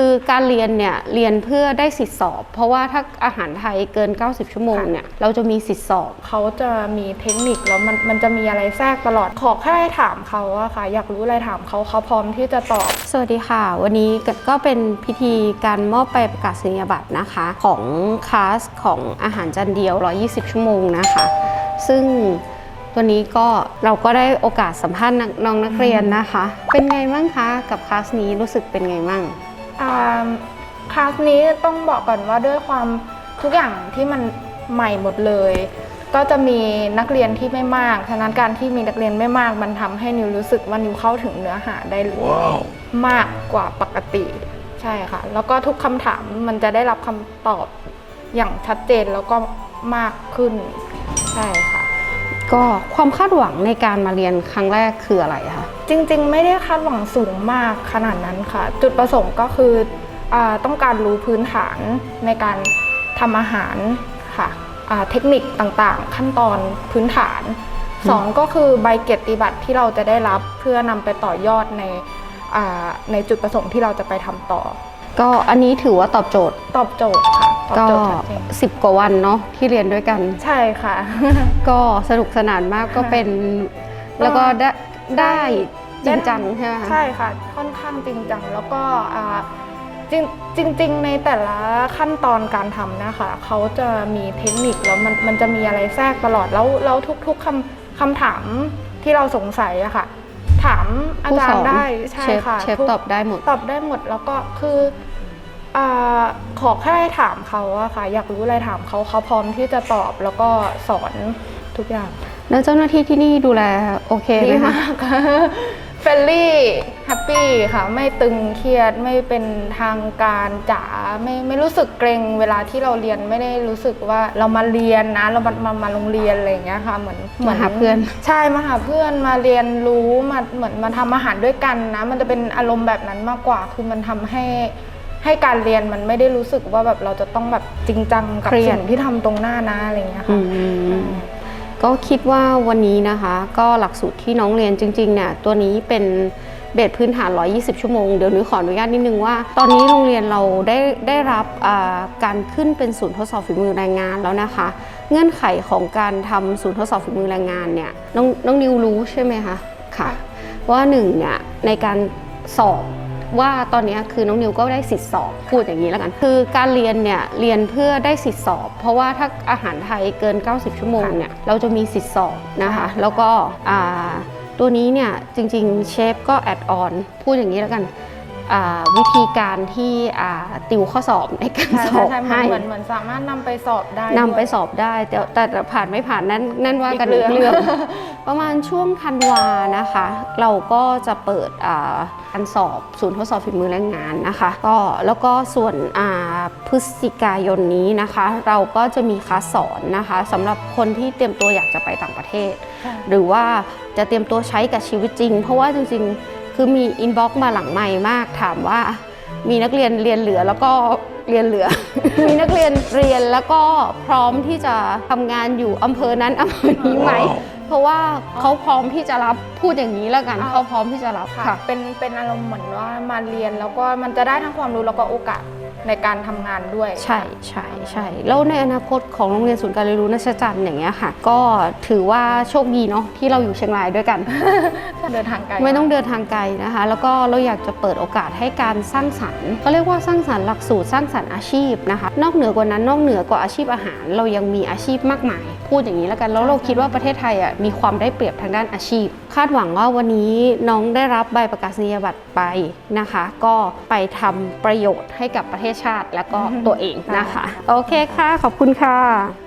คือการเรียนเนี่ยเรียนเพื่อได้สิทธิสอบ เพราะว่าถ้าอาหารไทยเกิน 90 ชั่วโมงเนี่ยเราจะมีสิทธิสอบ เขาจะมีเทคนิคแล้วมันมันจะมีอะไรแทรกตลอดขอแค่ถามเขาอะค่ะ อยากรู้อะไรถามเขาเขาพร้อมที่จะตอบ สวัสดีค่ะ วันนี้ก็เป็นพิธีการมอบใบประกาศนียบัตรนะคะ ของคลาสของอาหารจานเดียว 120 ชั่วโมงนะคะ ซึ่งตัวนี้ก็เราก็ได้โอกาสสัมภาษณ์น้องนักเรียนนะคะ เป็นไงบ้างคะกับคลาสนี้รู้สึกเป็นไงบ้าง อ่าคลาสนี้ต้องบอกก่อนว่าด้วยความทุกอย่างที่มันใหม่หมดเลย ก็จะมีนักเรียนที่ไม่มากฉะนั้นการที่มีนักเรียนไม่มาก มันทำให้นิวรู้สึกว่านิวเข้าถึงเนื้อหาได้มากกว่าปกติใช่ค่ะ แล้วก็ทุกคำถามมันจะได้รับคำตอบอย่างชัดเจนแล้วก็มากขึ้น ใช่ค่ะ ก็ความคาดหวังในการมาเรียนครั้งแรกคืออะไรคะจริงๆ ไม่ได้คาดหวังสูงมากขนาดนั้นค่ะ จุดประสงค์ก็คืออาต้องการรู้พื้นฐานในการทำอาหารค่ะอ่าเทคนิคต่างๆ ขั้นตอนพื้นฐานสองก็คือใบเกียรติบัตรที่เราจะได้รับเพื่อนำไปต่อยอดในอ่าในจุดประสงค์ที่เราจะไปทำต่อ ก็อันนี้ถือว่าตอบโจทย์ ตอบโจทย์ค่ะ ตอบก็ โจทย์ชัดเจน10 กว่าวันเนาะที่เรียนด้วยกัน ใช่ค่ะ ก็สนุกสนานมากก็เป็น แล้วก็ได้ได้จริงจังใช่ไหมคะ ใช่ค่ะ ค่อนข้างจริงจังแล้วก็อ่าจริงจริง ๆ ในแต่ละขั้นตอนการทำนะคะเขาจะมีเทคนิคแล้วมันมันจะมีอะไรแทรกตลอดแล้วแล้วทุกๆคำคำถามที่เราสงสัยอะค่ะ ถามอาผู้จาสรอนย์ได้ใช่เชฟค่ะเชฟทุกตอบได้หมด ตอบได้หมดแล้วก็คือ อาขอแค่ถามเขาอะค่ะ อยากรู้อะไรถามเขาเขาพร้อมที่จะตอบแล้วก็สอนทุกอย่าง แล้วเจ้าหน้าที่ที่นี่ดูแลโอเคไหมดีคะ มากค่ะเฟลลี่แฮปปี้ค่ะ ไม่ตึงเครียดไม่เป็นทางการจ๋าไม่ไม่รู้สึกเกรงเวลาที่เราเรียนไม่ได้รู้สึกว่าเรามาเรียนนะ เรามามามาโรงเรียนอะไรอย่างเงี้ยค่ะเหมือนเหมือนมาหาเพื่อน ใช่มาหาเพื่อนมาเรียนรู้มาเหมือนมาทำอาหารด้วยกันนะ มันจะเป็นอารมณ์แบบนั้นมากกว่า คือมันทำให้ ให้การเรียนมันไม่ได้รู้สึกว่าแบบเราจะต้องแบบจริงจังกับเครียดสิ่งที่ทำตรงหน้านะอะไรอย่างเงี้ยอืค่ะมก็คิดว่าวันนี้นะคะ ก็หลักสูตรที่น้องเรียนจริงๆเนี่ยตัวนี้เป็นเบสพื้นฐาน 120 ชั่วโมง เดี๋ยวนุ้ยขออนุญาตนิดนึงว่า ตอนนี้โรงเรียนเราได้ได้รับอ่าการขึ้นเป็นศูนย์ทดสอบฝีมือแรงงานแล้วนะคะ เงื่อนไขของการทำศูนย์ทดสอบฝีมือแรงงานเนี่ยน้องน้องนิวรู้ใช่ไหมคะ ค่ะ ว่าหนึ่งเนี่ยในการสอบ ว่าตอนนี้คือน้องนิวก็ได้สิทธิสอบพูดอย่างนี้แล้วกัน คือการเรียนเนี่ยเรียนเพื่อได้สิทธิสอบ เพราะว่าถ้าอาหารไทยเกิน 90 ชั่วโมงเนี่ยเราจะมีสิทธิสอบนะคะค่ะแล้วก็อ่าตัวนี้เนี่ยจริงๆเชฟก็แอดออนพูดอย่างนี้แล้วกันอ่า วิธีการที่อ่าติวข้อสอบในการใช่สอบใช่ใช่ให้เหมือนเหมือนสามารถนำไปสอบได้นำไปด้วยสอบได้แต่แต่แต่ผ่านไม่ผ่านนั้นนั่นว่ากันอีอีกกเรื่เรื่อองงประมาณช่วงธันวานะคะ เราก็จะเปิดอ่าการสอบศูนย์ทดสอบฝีมือแรงงานนะคะ ก็แล้วก็ส่วนอ่าพฤศจิกายนนี้นะคะ เราก็จะมีคลาสสอนนะคะสำหรับคนที่เตรียมตัวอยากจะไปต่างประเทศค่ะหรือว่าจะเตรียมตัวใช้กับชีวิตจริง เพราะว่าจริงๆ คือมีอินบ็อกซ์มาหลังใหม่มากถามว่ามีนักเรียนเรียนเหลือแล้วก็เรียนเหลือ มีนักเรียนเรียนแล้วก็พร้อมที่จะทำงานอยู่อำเภอนั้นอำเภอนี้ไหม เพราะว่าเขาพร้อมที่จะรับพูดอย่างนี้แล้วกันอ้าวเขาพร้อมที่จะรับค่ะค่ะ เป็นเป็นอารมณ์เหมือนว่ามาเรียนแล้วก็มันจะได้ทั้งความรู้แล้วก็โอกาส ในการทำงานด้วย ใช่ใช่ใช่แล้วในอนาคตของโรงเรียนศูนย์การเรียนรู้นัชจันทร์อย่างเงี้ยค่ะ ก็ถือว่าโชคดีเนาะที่เราอยู่เชียงรายด้วยกันเดินทางไกลไม่ต้องเดินทางไกลนะคะ แล้วก็เราอยากจะเปิดโอกาสให้การสร้างสรรค์เขาเรียกว่าสร้างสรรค์หลักสูตรสร้างสรรค์อาชีพนะคะ นอกเหนือกว่านั้นนอกเหนือกว่าอาชีพอาหาร เรายังมีอาชีพมากมาย พูดอย่างนี้แล้วกันแล้วเราคิดว่าประเทศไทยอะมีความได้เปรียบทางด้านอาชีพ คาดหวังว่าวันนี้น้องได้รับใบประกาศนียบัตรไปนะคะ ก็ไปทำประโยชน์ให้กับประเทศชาติและก็ตัวเองนะคะ โอเคค่ะ ขอบคุณค่ะ